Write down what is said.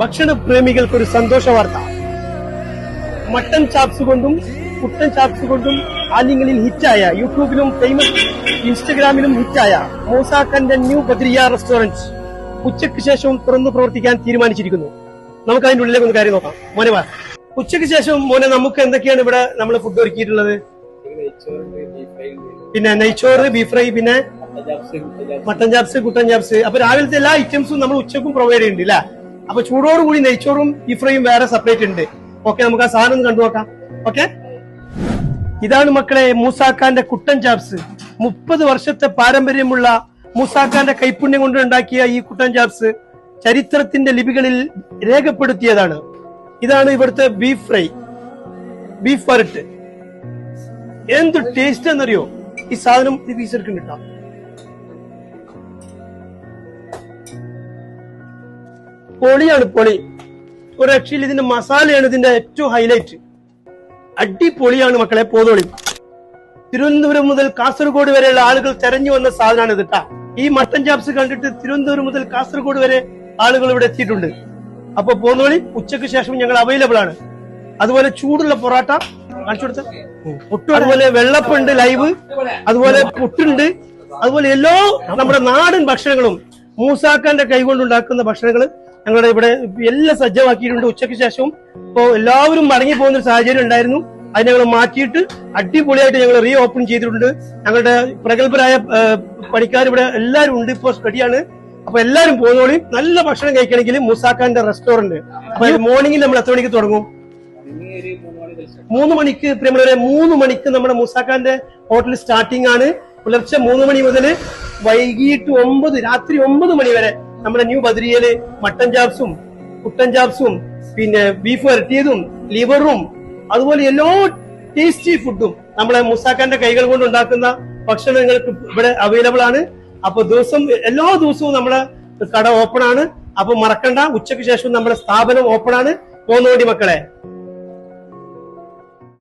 ഭക്ഷണ പ്രേമികൾക്ക് ഒരു സന്തോഷ വാർത്ത. മട്ടൻ ചാപ്സ് കൊണ്ടും കുട്ടൻ ചാപ്സ് കൊണ്ടും ആലിങ്ങളിൽ ഹിറ്റായ യൂട്യൂബിലും ഫേമസ് ഇൻസ്റ്റഗ്രാമിലും ഹിറ്റായ മൂസാഖന്റെ ന്യൂ ബദ്രിയ റെസ്റ്റോറന്റ് ഉച്ചയ്ക്ക് ശേഷവും തുറന്നു പ്രവർത്തിക്കാൻ തീരുമാനിച്ചിരിക്കുന്നു. നമുക്ക് അതിന്റെ ഉള്ളിലേക്ക് ഒന്ന് കാര്യം നോക്കാം. മോനെ വാ. ഉച്ചയ്ക്ക് ശേഷം മോനെ നമുക്ക് എന്തൊക്കെയാണ് ഇവിടെ നമ്മൾ ഫുഡ് ഒരുക്കിയിട്ടുള്ളത്? പിന്നെ നെയ്ച്ചോറ് ബീഫ് ഫ്രൈ പിന്നെ മട്ടൻ ചാപ്സ് കുട്ടൻ ചാപ്സ്. അപ്പൊ രാവിലത്തെ എല്ലാ ഐറ്റംസും നമ്മൾ ഉച്ചക്കും പ്രൊവൈഡ് ചെയ്യുന്നുണ്ട് അല്ലേ അപ്പൊ ചൂടോടുകൂടി നെയ്ച്ചോറും ഈ ഫ്രൈയും വേറെ സെപ്പറേറ്റ് ഉണ്ട്. ഓക്കെ നമുക്ക് ആ സാധനം കണ്ടു നോക്കാം ഓക്കെ ഇതാണ് മക്കളെ മൂസാക്കാന്റെ കുട്ടൻ ചാപ്സ്. മുപ്പത് വർഷത്തെ പാരമ്പര്യമുള്ള മൂസാക്കാന്റെ കൈപ്പുണ്യം കൊണ്ട് ഉണ്ടാക്കിയ ഈ കുട്ടൻ ചാപ്സ് ചരിത്രത്തിന്റെ ലിപികളിൽ രേഖപ്പെടുത്തിയതാണ്. ഇതാണ് ഇവിടുത്തെ ബീഫ് ഫ്രൈ ബീഫ് വരട്ട്. എന്ത് ടേസ്റ്റ് എന്നറിയോ? ഈ സാധനം ഈ പീസ് എടുക്കുന്നുണ്ടോ പൊളിയാണ് പൊളി. ഒരു രക്ഷയിൽ ഇതിന്റെ മസാലയാണ് ഇതിന്റെ ഏറ്റവും ഹൈലൈറ്റ് അടിപൊളിയാണ് മക്കളെ പോതോളി. തിരുവനന്തപുരം മുതൽ കാസർഗോഡ് വരെയുള്ള ആളുകൾ തെരഞ്ഞു വന്ന സാധനമാണ് ഇത് കേട്ടാ ഈ മട്ടൻ ചാപ്സ് കണ്ടിട്ട് തിരുവനന്തപുരം മുതൽ കാസർഗോഡ് വരെ ആളുകൾ ഇവിടെ എത്തിയിട്ടുണ്ട്. അപ്പൊ പോന്നോളി ഉച്ചയ്ക്ക് ശേഷം ഞങ്ങൾ അവൈലബിൾ ആണ്. അതുപോലെ ചൂടുള്ള പൊറാട്ട കാണിച്ചു കൊടുത്ത. അതുപോലെ വെള്ളപ്പുണ്ട് ലൈവ് അതുപോലെ പുട്ടുണ്ട്. അതുപോലെ എല്ലാ നമ്മുടെ നാടൻ ഭക്ഷണങ്ങളും മൂസാക്കാന്റെ കൈകൊണ്ടുണ്ടാക്കുന്ന ഭക്ഷണങ്ങൾ ഞങ്ങളുടെ ഇവിടെ എല്ലാം സജ്ജമാക്കിയിട്ടുണ്ട്. ഉച്ചയ്ക്ക് ശേഷവും ഇപ്പോ എല്ലാവരും മടങ്ങി പോകുന്ന ഒരു സാഹചര്യം ഉണ്ടായിരുന്നു. അത് ഞങ്ങൾ മാറ്റിയിട്ട് അടിപൊളിയായിട്ട് ഞങ്ങൾ റീ ഓപ്പൺ ചെയ്തിട്ടുണ്ട്. ഞങ്ങളുടെ പ്രഗത്ഭരായ പണിക്കാർ ഇവിടെ എല്ലാവരും ഉണ്ട്. ഇപ്പോൾ റെഡിയാണ് അപ്പൊ എല്ലാരും പോകുന്നോളി നല്ല ഭക്ഷണം കഴിക്കണമെങ്കിൽ മുസാഖാന്റെ റെസ്റ്റോറന്റ്. അപ്പൊ മോർണിംഗിൽ നമ്മൾ എത്ര മണിക്ക് തുടങ്ങും? മൂന്ന് മണിക്ക് പ്രിയമുള്ളവരെ മൂന്ന് മണിക്ക് നമ്മുടെ മുസാഖാന്റെ ഹോട്ടൽ സ്റ്റാർട്ടിംഗ് ആണ്. പുലർച്ചെ മൂന്ന് മണി മുതൽ വൈകിട്ട് ഒമ്പത് രാത്രി ഒമ്പത് മണി വരെ നമ്മുടെ ന്യൂ ബദ്രിയയിൽ മട്ടൻ ചാപ്സും കുട്ടൻ ചാപ്സും പിന്നെ ബീഫ് വരട്ടിയതും ലിവറും അതുപോലെ എല്ലാ ടേസ്റ്റി ഫുഡും നമ്മളെ മുസാഖാന്റെ കൈകൾ കൊണ്ട് ഉണ്ടാക്കുന്ന ഭക്ഷണം നിങ്ങൾക്ക് ഇവിടെ അവൈലബിൾ ആണ്. അപ്പൊ ദിവസം എല്ലാ ദിവസവും നമ്മളെ കട ഓപ്പൺ ആണ്. അപ്പൊ മറക്കണ്ട ഉച്ചയ്ക്ക് ശേഷം നമ്മുടെ സ്ഥാപനം ഓപ്പൺ ആണ്. പോന്നോടി മക്കളെ.